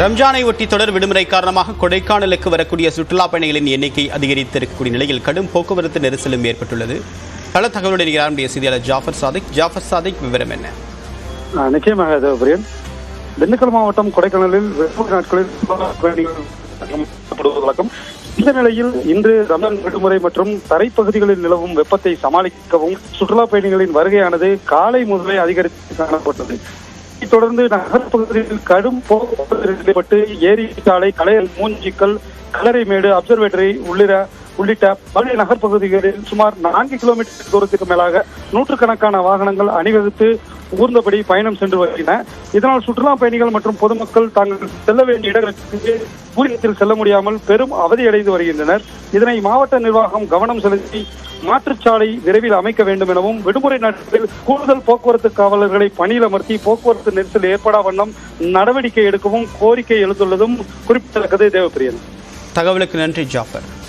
ரம்ஜானை ஒட்டி தொடர் விடுமுறை காரணமாக கொடைக்கானலுக்கு வரக்கூடிய சுற்றுலா பயணிகளின் எண்ணிக்கை அதிகரித்திருக்கக்கூடிய நிலையில் கடும் போக்குவரத்து நெரிசலும் ஏற்பட்டுள்ளது. கள தகவலுடன் இருக்கிறார் நம்முடைய செய்தியாளர் ஜாஃபர் சாதிக். ஜாஃபர் சாதிக் விவரம் என்ன? நிச்சயமாக திண்டுக்கல் மாவட்டம் கொடைக்கானலில் விடுமுறை நாட்களில் வழக்கம் இந்த நிலையில் இன்று ரமலான் விடுமுறை மற்றும் தரைப்பகுதிகளில் நிலவும் வெப்பத்தை சமாளிக்கவும் சுற்றுலா பயணிகளின் வருகையானது காலை முதலே அதிகரித்து காணப்பட்டது. தொடர்ந்து நகர்ப்பகுதியில் கடும் போக்குவரத்து ஏற்பட்டு ஏரி சாலை கலையல் மூஞ்சிக்கல் கலரைமேடு அப்சர்வேட்டரி உள்ளிட்ட உள்ளிட்ட பழைய நகர்ப்பகுதிகளில் சுமார் நான்கு கிலோமீட்டர் தூரத்துக்கு மேலாக நூற்றுக்கணக்கான வாகனங்கள் அணிவகுத்து ஊர்ந்தபடி பயணம் சென்று வருகின்றன. இதனால் சுற்றுலா பயணிகள் மற்றும் பொதுமக்கள் தாங்கள் செல்ல வேண்டிய இடங்களுக்கு பூரியத்தில் செல்ல முடியாமல் பெரும் அவதியடைந்து வருகின்றனர். இதனை மாவட்ட நிர்வாகம் கவனம் செலுத்தி மாற்றுச்சாலை விரைவில் அமைக்க வேண்டும் எனவும் விடுமுறை நாட்களில் கூடுதல் போக்குவரத்து காவலர்களை பணியில் அமர்த்தி போக்குவரத்து நெரிசல் ஏற்படா வண்ணம் நடவடிக்கை எடுக்கவும் கோரிக்கை எழுந்துள்ளதும் குறிப்பிடத்தக்கது. தேவப்பிரியன். தகவலுக்கு நன்றி ஜாஃபர்.